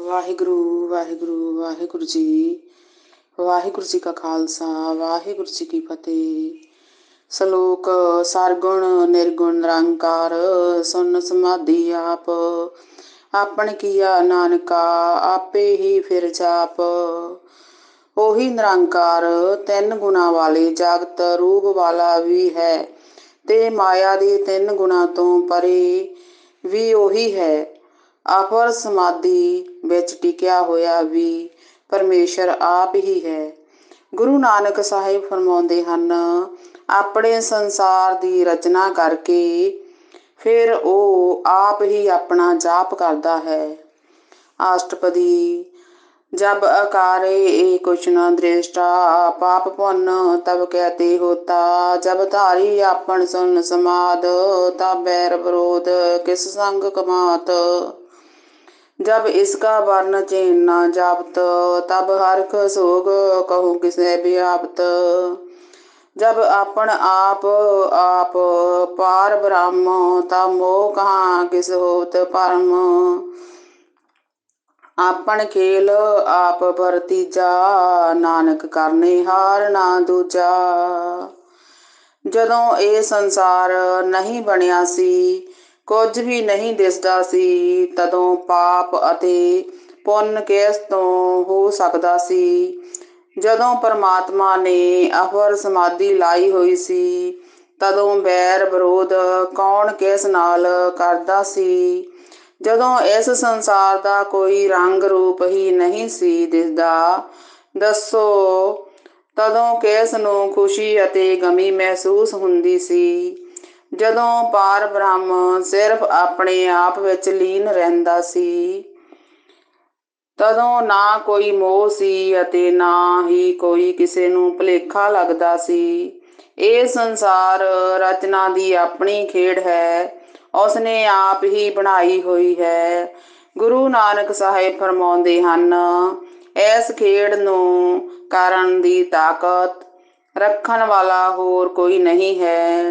ਵਾਹਿਗੁਰੂ ਵਾਹਿਗੁਰੂ ਵਾਹਿਗੁਰੂ ਜੀ। ਵਾਹਿਗੁਰੂ ਜੀ ਕਾ ਖਾਲਸਾ, ਵਾਹਿਗੁਰੂ ਜੀ ਕੀ ਫਤਿਹ। ਸ਼ਲੋਕ ਸਰਗੁਣ, ਨਿਰਗੁਣ, ਨਿਰੰਕਾਰ ਸੁਨ ਸਮਾਧੀ ਆਪ। ਆਪਣ ਕੀਆ ਨਾਨਕਾ, ਆਪੇ ਹੀ ਫਿਰ ਜਾਪ। ਉਹੀ ਨਿਰੰਕਾਰ, ਤਿੰਨ ਗੁਣਾ ਵਾਲੇ ਜਗਤ ਰੂਪ ਵਾਲਾ ਵੀ ਹੈ। ਤੇ ਮਾਇਆ ਦੇ ਤਿੰਨ ਗੁਣਾ ਤੋਂ ਪਰੇ ਵੀ ਉਹੀ ਹੈ। ਆਪਰ ਸਮਾਧੀ ਵਿੱਚ ਟਿਕਿਆ ਹੋਇਆ ਵੀ ਪਰਮੇਸ਼ਰ ਆਪ ਹੀ ਹੈ। ਗੁਰੂ ਨਾਨਕ ਸਾਹਿਬ ਫਰਮਾਉਂਦੇ ਹਨ, ਆਪਣੇ ਸੰਸਾਰ ਦੀ ਰਚਨਾ ਕਰਕੇ ਫਿਰ ਉਹ ਆਪ ਹੀ ਆਪਣਾ ਜਾਪ ਕਰਦਾ ਹੈ। ਅਸ਼ਟਪਦੀ ਜਬ ਅਕਾਰੇ ਏ ਕੁਛ ਨ ਦ੍ਰਿਸ਼ਟਾ, ਪਾਪ ਪੁੰਨ ਤਬ ਕਹਤੇ ਹੋਤਾ, ਜਬ ਧਾਰੀ ਆਪਣ ਸੁਨ ਸਮਾਦ, ਤਬ ਬੈਰ ਵਿਰੋਧ ਕਿਸ ਸੰਗ ਕਮਾਤ। जब इसका वर्ण चैन न जापत तब हरख सोग कहूँ किसे व्याप्त जब अपन आप आप पार ब्रह्म तब मोह कहाँ किस होत परम ਆਪਣ ਖੇਲ ਆਪ ਵਰਤੀਜਾ ਨਾਨਕ ਕਰਨੇ ਹਾਰ ਨਾ ਦੂਜਾ ਜਦੋਂ ਇਹ ਸੰਸਾਰ ਨਹੀਂ ਬਣਿਆ ਸੀ ਕੁਝ ਵੀ ਨਹੀਂ ਦਿਸਦਾ ਸੀ, ਤਦੋਂ ਪਾਪ ਅਤੇ ਪੁੰਨ ਕਿਸ ਤੋਂ ਹੋ ਸਕਦਾ ਸੀ? ਜਦੋਂ ਪਰਮਾਤਮਾ ਨੇ ਅਫਰ ਸਮਾਧੀ ਲਾਈ ਹੋਈ ਸੀ, ਤਦੋਂ ਬੈਰ ਵਿਰੋਧ ਕੌਣ ਕਿਸ ਨਾਲ ਕਰਦਾ ਸੀ? ਜਦੋਂ ਇਸ ਸੰਸਾਰ ਦਾ ਕੋਈ ਰੰਗ ਰੂਪ ਹੀ ਨਹੀਂ ਸੀ ਦਿਸਦਾ, ਦੱਸੋ, ਤਦੋਂ ਕਿਸ ਨੂੰ ਖੁਸ਼ੀ ਅਤੇ ਗਮੀ ਮਹਿਸੂਸ ਹੁੰਦੀ ਸੀ? ਜਦੋਂ ਪਾਰ ਬ੍ਰਹਮ ਸਿਰਫ ਆਪਣੇ ਆਪ ਵਿੱਚ ਲੀਨ ਰਹਿੰਦਾ ਸੀ, ਤਦੋਂ ਨਾ ਕੋਈ ਮੋਹ ਸੀ ਅਤੇ ਨਾ ਹੀ ਕੋਈ ਕਿਸੇ ਨੂੰ ਭੁਲੇਖਾ ਲੱਗਦਾ ਸੀ। ਇਹ ਸੰਸਾਰ ਰਚਨਾ ਦੀ ਆਪਣੀ ਖੇਡ ਹੈ, ਉਸਨੇ ਆਪ ਹੀ ਬਣਾਈ ਹੋਈ ਹੈ। ਗੁਰੂ ਨਾਨਕ ਸਾਹਿਬ ਫਰਮਾਉਂਦੇ ਹਨ, ਇਸ ਖੇਡ ਨੂੰ ਕਰਨ ਦੀ ਤਾਕਤ ਰੱਖਣ ਵਾਲਾ ਹੋਰ ਕੋਈ ਨਹੀਂ ਹੈ।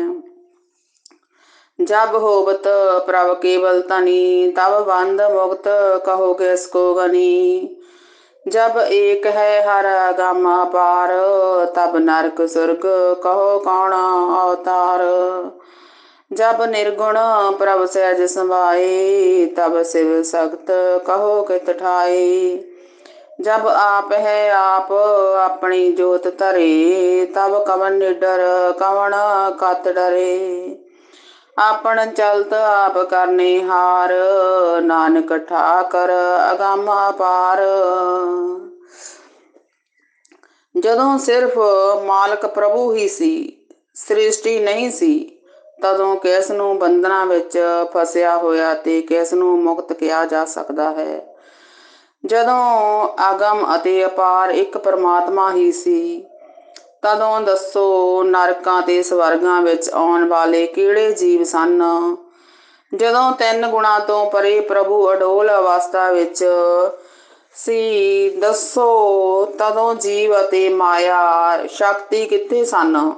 जब होवत प्रभ केवल तनी तब बंद मुक्त कहो किसको गनी जब एक है हर गम पार तब नरक सुर्ग कहो कौन अवतार जब निर्गुण प्रभ सहज समाए तब शिव सख्त कहो कित ठाए जब आप है आप अपनी जोत धरे तब कवन निडर कवन कत डरे ਆਪਣ ਚਲਤ ਆਪ ਕਰਨੇ ਹਾਰ, ਨਾਨਕ ਠਾਕਰ ਅਗੰਮ ਅਪਾਰ। ਜਦੋਂ ਸਿਰਫ ਮਾਲਕ ਪ੍ਰਭੂ ਹੀ ਸੀ, ਸ੍ਰਿਸ਼ਟੀ ਨਹੀਂ ਸੀ, ਤਦੋਂ ਕਿਸ ਨੂੰ ਬੰਧਨਾਂ ਵਿੱਚ ਫਸਿਆ ਹੋਇਆ ਤੇ ਕਿਸ ਨੂੰ ਮੁਕਤ ਕਿਹਾ ਜਾ ਸਕਦਾ ਹੈ? ਜਦੋਂ ਆਗਮ ਅਤੇ ਅਪਾਰ ਇੱਕ ਪਰਮਾਤਮਾ ਹੀ ਸੀ ਤਦੋਂ ਦੱਸੋ, ਨਰਕਾਂ ਤੇ ਸਵਰਗਾਂ ਵਿੱਚ ਆਉਣ ਵਾਲੇ ਕਿਹੜੇ ਜੀਵ ਸਨ? ਜਦੋਂ ਤਿੰਨ ਗੁਣਾ ਤੋਂ ਪਰੇ ਪ੍ਰਭੂ ਅਡੋਲ ਅਵਸਥਾ ਵਿੱਚ ਸੀ, ਦੱਸੋ, ਤਦੋਂ ਜੀਵ ਅਤੇ ਮਾਇਆ ਸ਼ਕਤੀ ਕਿੱਥੇ ਸਨ?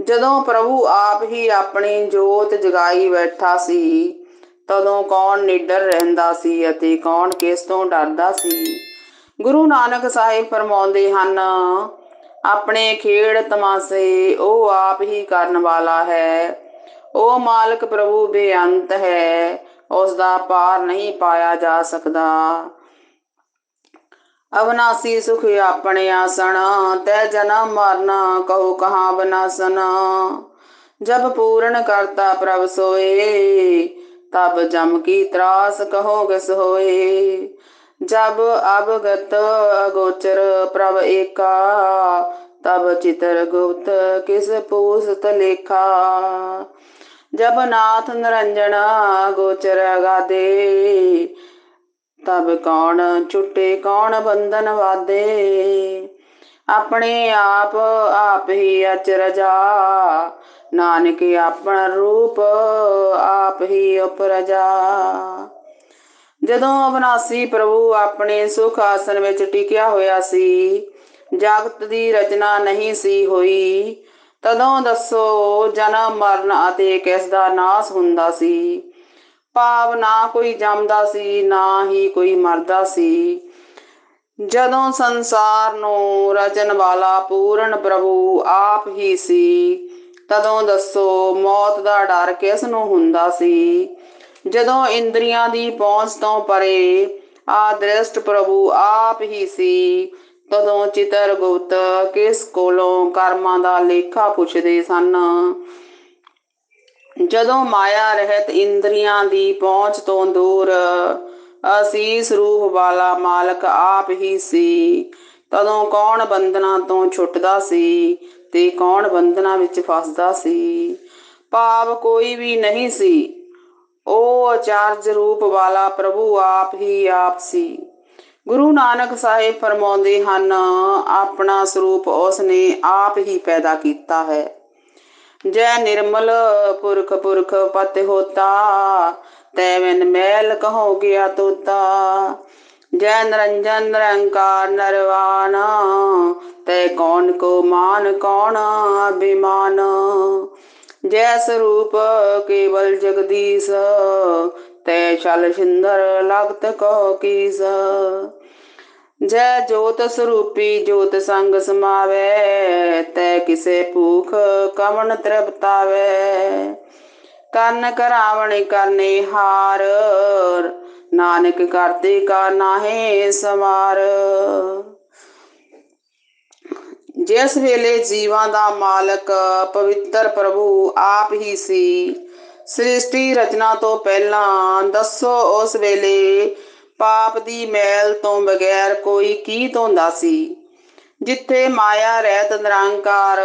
ਜਦੋਂ ਪ੍ਰਭੂ ਆਪ ਹੀ ਆਪਣੀ ਜੋਤ ਜਗਾਈ ਬੈਠਾ ਸੀ, ਤਦੋਂ ਕੌਣ ਨਿਡਰ ਰਹਿੰਦਾ ਸੀ ਅਤੇ ਕੌਣ ਕਿਸ ਤੋਂ ਡਰਦਾ ਸੀ? ਗੁਰੂ ਨਾਨਕ ਸਾਹਿਬ ਫਰਮਾਉਂਦੇ ਹਨ ਆਪਣੇ ਖੇੜ ਤਮਾਸੇ ਉਹ ਆਪ ਹੀ ਕਰਨ ਵਾਲਾ ਹੈ। ਉਹ ਮਾਲਕ ਪ੍ਰਭੂ ਬੇਅੰਤ ਹੈ। ਉਸ ਦਾ ਪਾਰ ਨਹੀਂ ਪਾਇਆ ਜਾ ਸਕਦਾ। ਅਵਨਾਸੀ ਸੁਖ ਆਪਣੇ ਆਸਣ, ਤੈ ਜਨਮ ਮਰਨਾ ਕਹੋ ਕਹਾ ਬਨਾਸਨ ਜਬ ਪੂਰਨ ਕਰਤਾ ਪ੍ਰਭ ਸੋਏ, ਤਬ ਜਮ ਕੀ ਤਰਾਸ ਕਹੋ ਗਸ ਹੋਏ जब अवगत अगोचर प्रभ एका तब चितर गुप्त किस पूसत लेखा जब नाथ निरंजन गोचर गादे तब कौन छुटे कौन बंधन वादे ਆਪਣੇ ਆਪ ਆਪ ਹੀ ਅਚਰਜਾ ਨਾਨਕ ਆਪਣਾ ਰੂਪ ਆਪ ਹੀ ਉਪਰਜਾ ਜਦੋਂ ਅਵਨਾਸੀ ਪ੍ਰਭੂ ਆਪਣੇ ਸੁਖ ਆਸਨ ਵਿੱਚ ਟਿਕਿਆ ਹੋਇਆ ਸੀ, ਜਗਤ ਦੀ ਰਚਨਾ ਨਹੀਂ ਸੀ ਹੋਈ, ਤਦੋਂ ਦੱਸੋ ਜਨਮ, ਮਰਨ ਅਤੇ ਕਿਸ ਦਾ ਨਾਸ ਹੁੰਦਾ ਸੀ? ਭਾਵ ਨਾ ਕੋਈ ਜੰਮਦਾ ਸੀ, ਨਾ ਹੀ ਕੋਈ ਮਰਦਾ ਸੀ। ਜਦੋਂ ਸੰਸਾਰ ਨੂੰ ਰਚਨ ਵਾਲਾ ਪੂਰਨ ਪ੍ਰਭੂ ਆਪ ਹੀ ਸੀ, ਤਦੋਂ ਦੱਸੋ ਮੌਤ ਦਾ ਡਰ ਕਿਸ ਨੂੰ ਹੁੰਦਾ ਸੀ? ਜਦੋਂ ਇੰਦਰੀਆਂ ਦੀ ਪਹੁੰਚ ਤੋਂ ਪਰੇ ਆਦ੍ਰਿਸ਼ਟ ਪ੍ਰਭੂ ਆਪ ਹੀ ਸੀ, ਤਦੋਂ ਚਿਤਰ ਕਿਸ ਕੋਲੋਂ ਕਰਮਾਂ ਦਾ ਲੇਖਾ ਪੁੱਛਦੇ ਸਨ। ਜਦੋਂ ਮਾਇਆ ਰਹਿਤ ਇੰਦਰੀਆਂ ਦੀ ਪਹੁੰਚ ਤੋਂ ਦੂਰ ਅਸੀਸ ਰੂਪ ਵਾਲਾ ਮਾਲਕ ਆਪ ਹੀ ਸੀ, ਤਦੋਂ ਕੌਣ ਬੰਧਨਾਂ ਤੋਂ ਛੁੱਟਦਾ ਸੀ ਤੇ ਕੌਣ ਬੰਧਨਾਂ ਵਿੱਚ ਫਸਦਾ ਸੀ? ਭਾਵ ਕੋਈ ਵੀ ਨਹੀਂ ਸੀ। ਉਹ ਅਚਾਰਜ ਰੂਪ ਵਾਲਾ ਪ੍ਰਭੂ ਆਪ ਹੀ ਆਪ ਸੀ। ਗੁਰੂ ਨਾਨਕ ਸਾਹਿਬ ਫਰਮਾਉਂਦੇ ਹਨ, ਆਪਣਾ ਸਰੂਪ ਉਸ ਨੇ ਆਪ ਹੀ ਪੈਦਾ ਕੀਤਾ ਹੈ। ਜੈ ਨਿਰਮਲ ਪੁਰਖ ਪੁਰਖ ਪਤ ਹੋਤਾ, ਤੈਵਨ ਮੈਲ ਕਹੋ ਗਿਆ ਤੋਤਾ। ਜੈ ਨਿਰੰਜਨ ਨਿਰੰਕਾਰ ਨਰਵਾਨ ਤੈ ਕੌਣ ਕੋ ਮਾਨ ਕੌਣ ਅਭਿਮਾਨ। ਜੈ ਸਰੂਪ ਕੇਵਲ ਜਗਦੀਸ਼, ਤੈ ਚਲ ਸਿੰਦਰ ਲਗਤ ਕੋ ਕੀਸ। ਜੈ ਜੋਤ ਸਰੂਪੀ ਜੋਤ ਸੰਗ ਸਮਾਵੇ, ਤੈ ਕਿਸੇ ਭੂਖ ਕਮਨ ਤ੍ਰਿਪਤਾਵੇ ਕੰਨ ਕਰਾਵਣ ਕਰਨੇ ਹਾਰ, ਨਾਨਕ ਕਰਤੇ ਕਾ ਨਾਹੇ ਸਮਾਰ। ਜਿਸ ਵੇਲੇ ਜੀਵਾਂ ਦਾ ਮਾਲਕ ਪਵਿੱਤਰ ਪ੍ਰਭੂ ਆਪ ਹੀ ਸੀ, ਸ੍ਰਿਸ਼ਟੀ ਰਚਨਾ ਤੋਂ ਪਹਿਲਾਂ ਦੱਸੋ ਉਸ ਵੇਲੇ ਪਾਪ ਦੀ ਮੈਲ ਤੋਂ ਬਗੈਰ ਕੋਈ ਕੀ ਧੋਂਦਾ ਸੀ? ਜਿੱਥੇ ਮਾਇਆ ਰਹਿਤ ਨਿਰੰਕਾਰ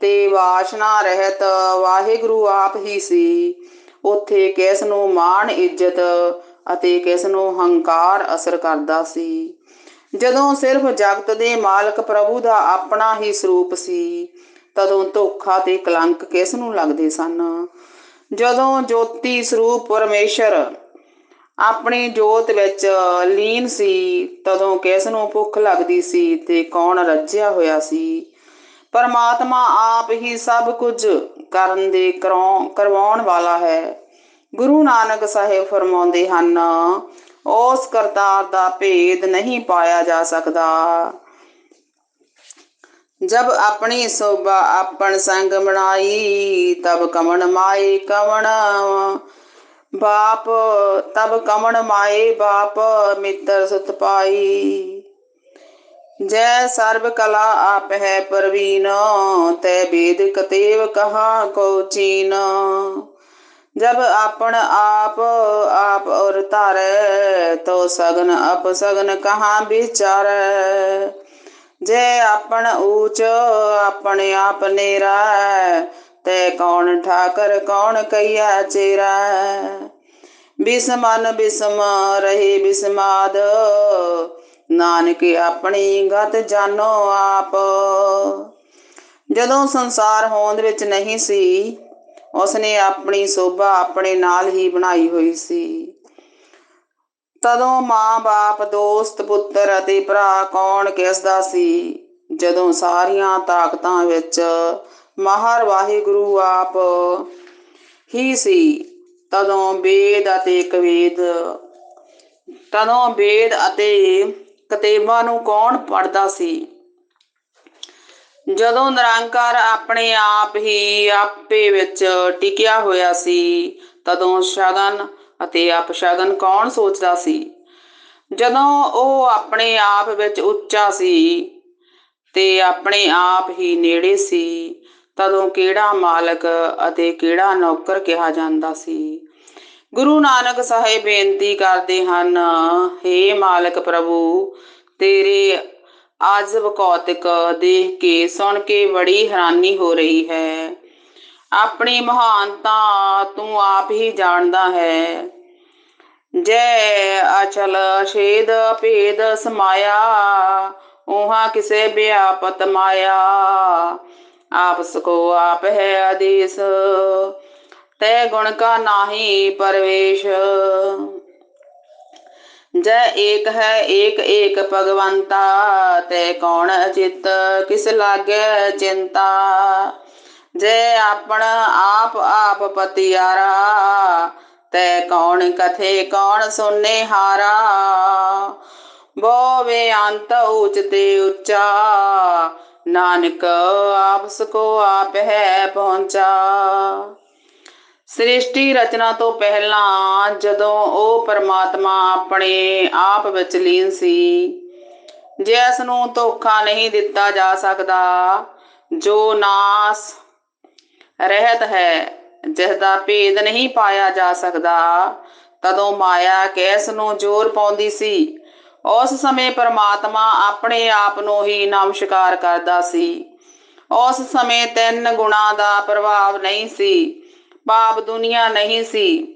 ਤੇ ਵਾਸ਼ਨਾ ਰਹਿਤ ਵਾਹਿਗੁਰੂ ਆਪ ਹੀ ਸੀ, ਉੱਥੇ ਕਿਸ ਨੂੰ ਮਾਣ ਇੱਜ਼ਤ ਅਤੇ ਕਿਸ ਨੂੰ ਹੰਕਾਰ ਅਸਰ ਕਰਦਾ ਸੀ? ਜਦੋਂ ਸਿਰਫ ਜਗਤ ਦੇ ਮਾਲਕ ਪ੍ਰਭੂ ਦਾ ਆਪਣਾ ਹੀ ਸਰੂਪ ਸੀ, ਤਦੋਂ ਧੋਖਾ ਤੇ ਕਲੰਕ ਕਿਸ ਨੂੰ ਲੱਗਦੇ ਸਨ? ਜਦੋਂ ਜੋਤੀ ਸਰੂਪ ਪਰਮੇਸ਼ਰ ਆਪਣੀ ਜੋਤ ਵਿੱਚ ਲੀਨ ਸੀ, ਤਦੋਂ ਕਿਸ ਨੂੰ ਭੁੱਖ ਲੱਗਦੀ ਸੀ ਤੇ ਕੌਣ ਰੱਜਿਆ ਹੋਇਆ ਸੀ? ਪਰਮਾਤਮਾ ਆਪ ਹੀ ਸਭ ਕੁਝ ਕਰਨ ਦੇ ਕਰਵਾਉਣ ਵਾਲਾ ਹੈ। ਗੁਰੂ ਨਾਨਕ ਸਾਹਿਬ ਫਰਮਾਉਂਦੇ ਹਨ ਉਸ ਕਰਤਾਰ ਦਾ ਭੇਦ ਨਹੀਂ ਪਾਇਆ ਜਾ ਸਕਦਾ। ਜਬ ਆਪਣੀ ਸੋਭਾ ਆਪਣ ਸੰਗ ਬਣਾਈ ਤਬ ਕਮਣ ਮਾਏ ਕਵਣ, ਬਾਪ, ਤਬ ਕਮਣ ਮਾਏ ਬਾਪ, ਮਿੱਤਰ ਸੁਤ ਪਾਈ। ਜੈ ਸਰਬ ਕਲਾ ਆਪ ਹੈ ਪ੍ਰਵੀਨ, ਤੈ ਵੇਦ ਕਤੇਵ ਕਹਾ ਕੋ ਚੀਨ। ਜਬ ਆਪਣ ਆਪ ਆਪ ਔਰ ਤਾਰੇ ਤੋ ਸਗਨ ਅਪ ਸਗਨ ਕਹਾ ਵਿਚਾਰੈ? ਜੇ ਆਪਣ ਊਚ, ਆਪਣੇ ਆਪ ਨੇਰਾ, ਤੇ ਕੌਣ ਠਾਕਰ, ਕੌਣ ਕਈਆ ਚੇਰਾ? ਬਿਸਮਨ ਬਿਸਮ ਰਹੇ ਬਿਸਮਾਦ, ਨਾਨਕ ਆਪਣੀ ਗਤ ਜਾਣੋ ਆਪ। ਜਦੋਂ ਸੰਸਾਰ ਹੋਂਦ ਵਿੱਚ ਨਹੀਂ ਸੀ ਉਸਨੇ ਆਪਣੀ ਸੋਭਾ ਆਪਣੇ ਨਾਲ ਹੀ ਬਣਾਈ ਹੋਈ ਸੀ। ਤਦੋਂ ਮਾਂ-ਬਾਪ ਦੋਸਤ, ਪੁੱਤਰ ਅਤੇ ਭਰਾ ਕੌਣ ਕਿਸਦਾ ਸੀ? ਜਦੋਂ ਸਾਰੀਆਂ ਤਾਕਤਾਂ ਵਿੱਚ ਮਹਾਰ ਵਾਹਿਗੁਰੂ ਆਪ ਹੀ ਸੀ, ਤਦੋਂ ਵੇਦ ਅਤੇ ਕਵੇਦ, ਤਦੋਂ ਵੇਦ ਅਤੇ ਕਤੇਬਾਂ ਨੂੰ ਕੌਣ ਪੜਦਾ ਸੀ? ਜਦੋਂ ਨਿਰੰਕਾਰ ਆਪਣੇ ਆਪ ਹੀ ਆਪੇ ਵਿੱਚ ਟਿਕਿਆ ਹੋਇਆ ਸੀ, ਤਦੋਂ ਸ਼ਗਨ ਅਤੇ ਅਪਸ਼ਗਨ ਕੌਣ ਸੋਚਦਾ ਸੀ? ਜਦੋਂ ਉਹ ਆਪਣੇ ਆਪ ਵਿੱਚ ਉੱਚਾ ਸੀ ਤੇ ਆਪਣੇ ਆਪ ਹੀ ਨੇੜੇ ਸੀ, ਤਦੋਂ ਕਿਹੜਾ ਮਾਲਕ ਅਤੇ ਕਿਹੜਾ ਨੌਕਰ ਕਿਹਾ ਜਾਂਦਾ ਸੀ? ਗੁਰੂ ਨਾਨਕ ਸਾਹਿਬ ਬੇਨਤੀ ਕਰਦੇ ਹਨ हे ਮਾਲਕ ਪ੍ਰਭੂ, ਤੇਰੇ ਆਜਬ ਕੌਤਿਕ ਦੇਖ ਕੇ ਸੁਣ ਕੇ ਬੜੀ ਹੈਰਾਨੀ ਹੋ ਰਹੀ ਹੈ। ਆਪਣੀ ਮਹਾਨਤਾ ਤੂੰ ਆਪ ਹੀ ਜਾਣਦਾ ਹੈ। ਜੈ ਅਚਲ ਛੇਦ ਭੇਦ ਸਮਾਇਆ ਉਹਾ ਕਿਸੇ ਵਿਆਪਤ ਮਾਇਆ। ਆਪਸ ਕੋ ਆਪ ਹੈ ਆਦੇਸ਼, ਤੈ ਗੁਣ ਕਾ ਨਾਹੀ ਪਰਵੇਸ਼। ਜੈ ਏਕ ਹੈ ਏਕ ਏਕ ਭਗਵੰਤਾ, ਤੇ ਕੌਣ ਚਿਤ ਕਿਸ ਲਾਗੇ ਚਿੰਤਾ? ਜੇ ਆਪਣ ਆਪ ਆਪ ਪਤਿਆਰਾ, ਤੈ ਕੌਣ ਕਥੇ ਕੌਣ ਸੁਨੇ ਹਾਰਾ? ਬੋਵੇ ਅੰਤ ਉਚ ਤੇ ਉੱਚਾ, ਨਾਨਕ ਆਪਸ ਕੋ ਆਪ ਹੈ ਪਹੁੰਚਾ। ਸ੍ਰਿਸ਼ਟੀ ਰਚਨਾ ਤੋਂ ਪਹਿਲਾਂ ਜਦੋਂ ਉਹ ਪਰਮਾਤਮਾ ਆਪਣੇ ਆਪ ਵਿੱਚ ਲੀਨ ਸੀ ਜਿਸ ਨੂੰ ਧੋਖਾ ਨਹੀਂ ਦਿੱਤਾ ਜਾ ਸਕਦਾ, ਜੋ ਨਾਸ ਰਹਿਤ ਹੈ ਜਿਸ ਦਾ ਭੇਦ ਨਹੀਂ ਪਾਇਆ ਜਾ ਸਕਦਾ, ਤਦੋਂ ਮਾਇਆ ਕਿਸ ਨੂੰ ਜ਼ੋਰ ਪਾਉਂਦੀ ਸੀ, ਉਸ ਸਮੇਂ ਪਰਮਾਤਮਾ ਆਪਣੇ ਆਪ ਨੂੰ ਹੀ ਨਮਸਕਾਰ ਕਰਦਾ ਸੀ। ਉਸ ਸਮੇਂ ਤਿੰਨ ਗੁਣਾ ਦਾ ਪ੍ਰਭਾਵ ਨਹੀਂ ਸੀ। ਪਾਪ ਦੁਨੀਆ ਨਹੀਂ ਸੀ।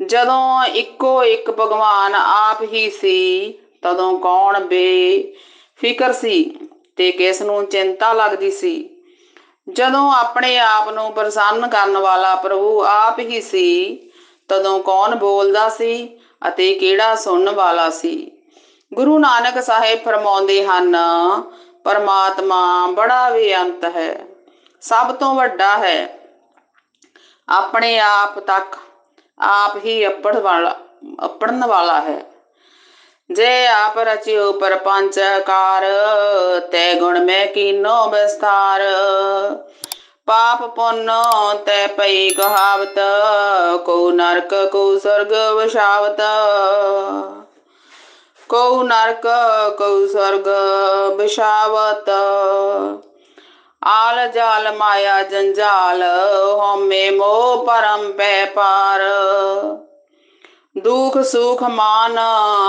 ਜਦੋਂ ਇੱਕੋ ਇੱਕ ਭਗਵਾਨ ਆਪ ਹੀ ਸੀ, ਤਦੋਂ ਕੌਣ ਬੇਫਿਕਰ ਸੀ ਤੇ ਕਿਸ ਨੂੰ ਚਿੰਤਾ ਲੱਗਦੀ ਸੀ? ਜਦੋਂ ਆਪਣੇ ਆਪ ਨੂੰ ਪ੍ਰਸੰਨ ਕਰਨ ਵਾਲਾ ਪ੍ਰਭੂ ਆਪ ਹੀ ਸੀ, ਤਦੋਂ ਕੌਣ ਬੋਲਦਾ ਸੀ ਅਤੇ ਕਿਹੜਾ ਸੁਣਨ ਵਾਲਾ ਸੀ? ਗੁਰੂ ਨਾਨਕ ਸਾਹਿਬ ਫਰਮਾਉਂਦੇ ਹਨ, ਪਰਮਾਤਮਾ ਬੜਾ ਬੇਅੰਤ ਹੈ, ਸਭ ਤੋਂ ਵੱਡਾ ਹੈ। ਆਪਣੇ ਆਪ ਤੱਕ ਆਪ ਹੀ ਅਪੜ ਵਾਲਾ, ਅਪੜਨ ਵਾਲਾ ਹੈ। ਜੇ ਆਪ ਰਚਿਓ ਪਰਪੰਚ ਕਾਰ ਤੈ ਗੁਣ ਮੈਂ ਕੀਨੋ ਵਿਸਥਾਰ। ਪਾਪ ਪੁੰਨ ਤੇ ਪਈ ਕਹਾਵਤ ਕੋ ਨਰਕ ਕੋ ਸਰਗ ਵਿਸ਼ਾਵਤ। ਕੋ ਨਰਕ ਕੋ ਸਰਗ ਵਿਸ਼ਾਵਤ। ਆਲ ਜਾਲ ਮਾਇਆ ਜੰਜਾਲ, ਹਉਮੈ ਮੋਹ ਪਰਮ ਪੈ ਪਾਰ ਦੁਖ ਸੁਖ ਮਾਨ,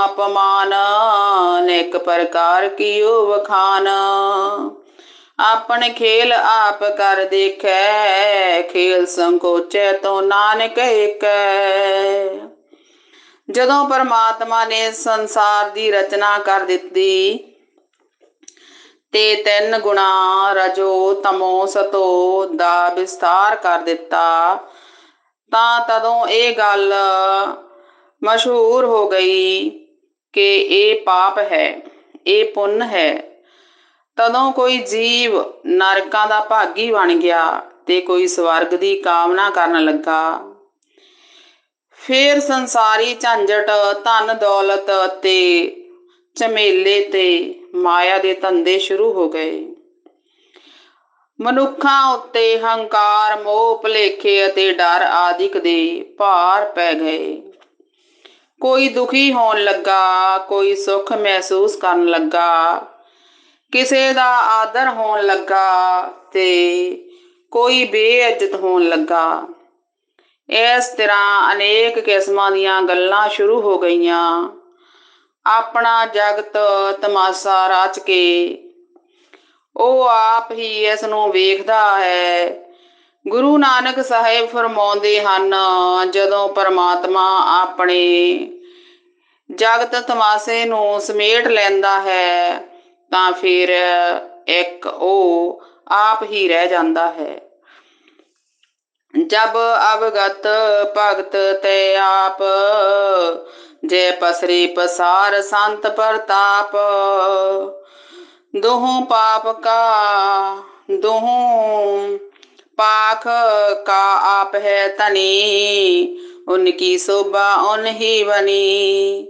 ਅਪਮਾਨ ਅਨੇਕ ਪ੍ਰਕਾਰ ਕੀਓ ਵਖਾਨ। ਆਪਣੇ ਖੇਲ ਆਪ ਕਰ ਦੇਖੈ, ਖੇਲ ਸੰਕੋਚੈ ਤੋ ਨਾਨਕ ਏਕੈ। ਜਦੋਂ ਪਰਮਾਤਮਾ ਨੇ ਸੰਸਾਰ ਦੀ ਰਚਨਾ ਕਰ ਦਿੱਤੀ ਤੇ ਤਿੰਨ ਗੁਣਾ ਰਜੋ ਤਮੋ ਸਤੋ ਦਾ ਵਿਸਤਾਰ ਕਰ ਦਿੱਤਾ। ਤਾਂ ਤਦੋਂ ਇਹ ਗੱਲ ਮਸ਼ਹੂਰ ਹੋ ਗਈ ਕਿ ਇਹ ਪਾਪ ਹੈ, ਇਹ ਪੁੰਨ ਹੈ। ਤਦੋਂ ਕੋਈ ਜੀਵ ਨਰਕਾਂ ਦਾ ਭਾਗੀ ਬਣ ਗਿਆ ਤੇ ਕੋਈ ਸਵਰਗ ਦੀ ਕਾਮਨਾ ਕਰਨ ਲੱਗਾ। ਫੇਰ ਸੰਸਾਰੀ ਝੰਜਟ, ਧਨ ਦੌਲਤ ਤੇ ਝਮੇਲੇ ਤੇ ਮਾਇਆ ਦੇ ਧੰਦੇ ਸ਼ੁਰੂ ਹੋ ਗਏ। ਮਨੁੱਖਾਂ ਉੱਤੇ ਹੰਕਾਰ, ਮੋਹ, ਭਲੇਖੇ ਅਤੇ ਡਰ ਆਦਿਕ ਦੇ ਭਾਰ ਪੈ ਗਏ। ਕੋਈ ਦੁਖੀ ਹੋਣ ਲੱਗਾ, ਕੋਈ ਸੁੱਖ ਮਹਿਸੂਸ ਕਰਨ ਲੱਗਾ, ਕਿਸੇ ਦਾ ਆਦਰ ਹੋਣ ਲੱਗਾ ਤੇ ਕੋਈ ਬੇਇੱਜ਼ਤ ਹੋਣ ਲੱਗਾ। ਇਸ ਤਰ੍ਹਾਂ ਅਨੇਕ ਕਿਸਮਾਂ ਦੀਆਂ ਗੱਲਾਂ ਸ਼ੁਰੂ ਹੋ ਗਈਆਂ। ਆਪਣਾ ਜਗਤ ਤਮਾਸ਼ਾ ਰਚ ਕੇ। ਉਹ ਆਪ ਹੀ ਇਸ ਨੂੰ ਵੇਖਦਾ ਹੈ। ਗੁਰੂ ਨਾਨਕ ਸਾਹਿਬ ਫਰਮਾਉਂਦੇ ਹਨ, ਜਦੋਂ ਪਰਮਾਤਮਾ ਆਪਣੇ ਜਗਤ ਤਮਾਸ਼ੇ ਨੂੰ ਸਮੇਟ ਲੈਂਦਾ ਹੈ, ਤਾਂ ਫਿਰ ਇੱਕ ਉਹ ਆਪ ਹੀ ਰਹਿ ਜਾਂਦਾ ਹੈ। ਜਬ ਅਵਗਤ ਭਗਤ ਤੇ ਆਪ ਜੇ ਪਸਰੀ ਪਸਾਰ ਸੰਤ ਪ੍ਰਤਾਪ ਦੋਹੋਂ ਪਾਪ ਕਾ ਦੋਹੋਂ ਪਾਖ ਕਾ ਆਪ ਹੈ ਤਨੀ ਉਨਕੀ ਸੋਭਾ ਉਨ ਹੀ ਬਨੀ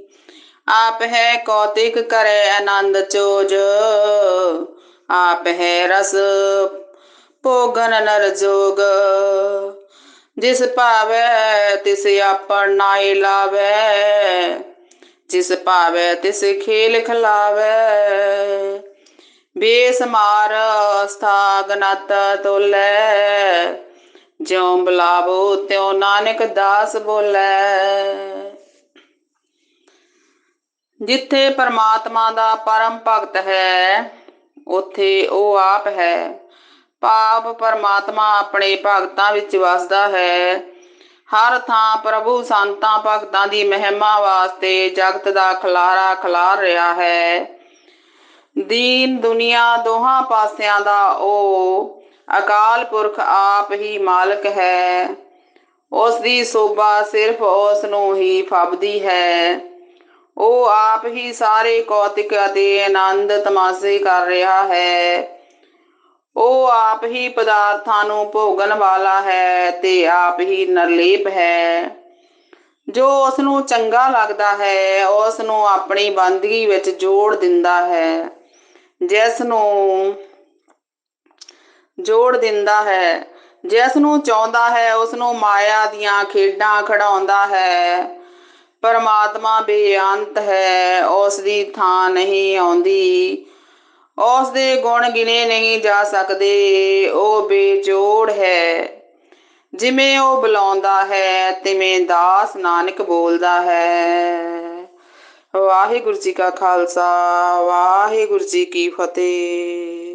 ਆਪ ਹੈ ਕੌਤਿਕ ਕਰੇ ਆਨੰਦ ਚੋਜ ਆਪ ਹੈ ਰਸ ਭੋਗਨ ਨਰ ਜੋਗ ਜਿਸ ਭਾਵੈ ਤਿਸ ਆਪਣ ਨਾਇ ਲਾਵੇ, ਜਿਸ ਭਾਵੈ ਤਿਸ ਖੇਲ ਖਲਾਵੇ। ਬੇਸਮਾਰ ਸਥਾਗਨਤ ਤੋਲੇ, ਜਿਉ ਬੁਲਾਵੋ ਤਿਉ ਨਾਨਕ ਦਾਸ ਬੋਲੇ। ਜਿੱਥੇ ਪਰਮਾਤਮਾ ਦਾ ਪਰਮ ਭਗਤ ਹੈ, ਉੱਥੇ ਉਹ ਆਪ ਹੈ। ਪਾਪ ਪਰਮਾਤਮਾ ਆਪਣੇ ਭਗਤਾਂ ਵਿੱਚ ਵਸਦਾ ਹੈ। ਹਰ ਥਾਂ ਪ੍ਰਭੂ ਸੰਤਾਂ ਭਗਤਾਂ ਦੀ ਮਹਿਮਾ ਵਾਸਤੇ ਜਗਤ ਦਾ ਖਲਾਰਾ ਖਲਾਰ ਰਿਹਾ ਹੈ। ਦੀਨ ਦੁਨੀਆ ਦੋਹਾਂ ਪਾਸਿਆਂ ਦਾ, ਉਹ ਅਕਾਲ ਪੁਰਖ ਆਪ ਹੀ ਮਾਲਕ ਹੈ। ਉਸ ਦੀ ਸੋਭਾ ਸਿਰਫ ਉਸ ਨੂੰ ਹੀ ਫਬਦੀ ਹੈ। ਉਹ ਆਪ ਹੀ ਸਾਰੇ ਕੌਤਿਕ ਅਤੇ ਆਨੰਦ ਤਮਾਸ਼ੇ ਕਰ ਰਿਹਾ ਹੈ। ਉਹ ਆਪ ਹੀ ਪਦਾਰਥਾਂ ਨੂੰ ਭੋਗਣ ਵਾਲਾ ਹੈ ਤੇ ਆਪ ਹੀ ਨਿਰਲੇਪ ਹੈ। ਜੋ ਉਸ ਨੂੰ ਚੰਗਾ ਲੱਗਦਾ ਹੈ ਉਸ ਨੂੰ ਆਪਣੀ ਬੰਦਗੀ ਵਿੱਚ ਜੋੜ ਦਿੰਦਾ ਹੈ। ਜਿਸ ਨੂੰ ਜੋੜ ਦਿੰਦਾ ਹੈ ਜਿਸ ਨੂੰ ਚਾਹੁੰਦਾ ਹੈ ਉਸ ਨੂੰ ਮਾਇਆ ਦੀਆਂ ਖੇਡਾਂ ਖਿਡਾਉਂਦਾ ਹੈ। ਪਰਮਾਤਮਾ ਬੇਅੰਤ ਹੈ ਉਸ ਦੀ ਥਾਂ ਨਹੀਂ ਆਉਂਦੀ। ਉਸ ਦੇ ਗੁਣ ਗਿਣੇ ਨਹੀਂ ਜਾ ਸਕਦੇ, ਉਹ ਬੇਜੋੜ ਹੈ। ਜਿਵੇਂ ਉਹ ਬੁਲਾਉਂਦਾ ਹੈ, ਤਿਵੇਂ ਦਾਸ ਨਾਨਕ ਬੋਲਦਾ ਹੈ। ਵਾਹਿਗੁਰੂ ਜੀ ਕਾ ਖਾਲਸਾ, ਵਾਹਿਗੁਰੂ ਜੀ ਕੀ ਫਤਿਹ।